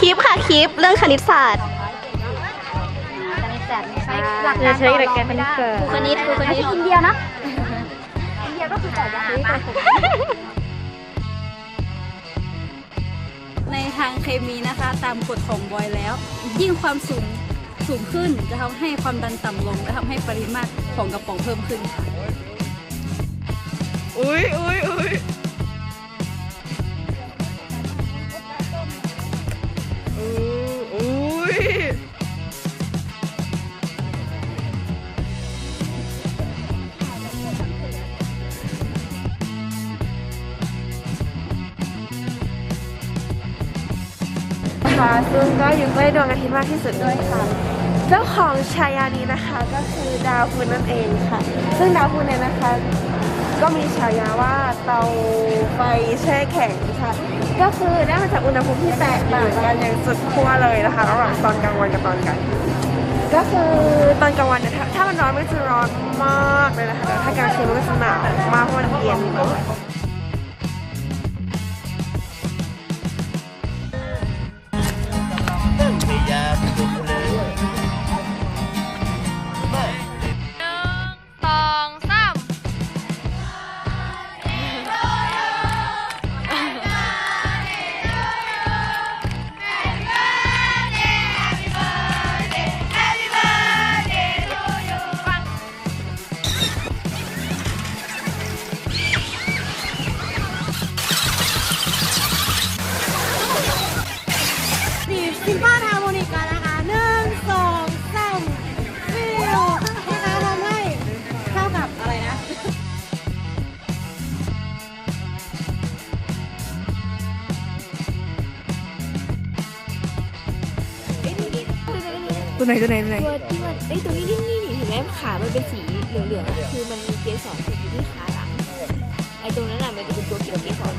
คลิปค่ะคลิปเรื่องคณิตศาสตร์คณิตศาสตร์ใช้หลักจะการใช้หลักการคณิตศาสตร์ครูคณิตครูคณิตอินเดียนะอินเดียก็คือต่อยาปะในทางเคมีนะคะ ตามกฎของบอยแล้ว ยิ่งความสูงสูงขึ้นจะทำให้ความดันต่ำลงและทำให้ปริมาตรของกระป๋องเพิ่มขึ้นค่ะอุ้ยอุ้ยอุ้ย คะ ซึ่งก็อยู่ใกล้ดวงอาทิตย์มากที่สุดด้วยค่ะ เจ้าของฉายานี้นะคะก็คือดาวพุธนั่นเองค่ะ ซึ่งดาวพุธเนี่ยนะคะ ก็มีฉายาว่าเตาไฟแช่แข็งค่ะ ก็คือได้มาจากอุณหภูมิที่แตกต่างกันอย่างสุดขั้วเลยนะคะระหว่างตอนกลางวันกับตอนกลางคืนก็คือตอนกลางวันเนี่ยถ้ามันร้อนมันก็จะร้อนมากเลยนะคะแต่ถ้ากลางคืนมันก็จะหนาวมากเพราะมันเย็น ตัวไหนตัวไหนตัวไหนตัวที่มันไอ้ยตัวนี้นี่นี่เห็นไหมขามันเป็นสีเหลืองๆอะคือมันมีเกสรติดอยู่ที่ขาหลังไอ้ตรงนั้นน่ะมันจะเป็นตัวเกี่ยวกับเกสร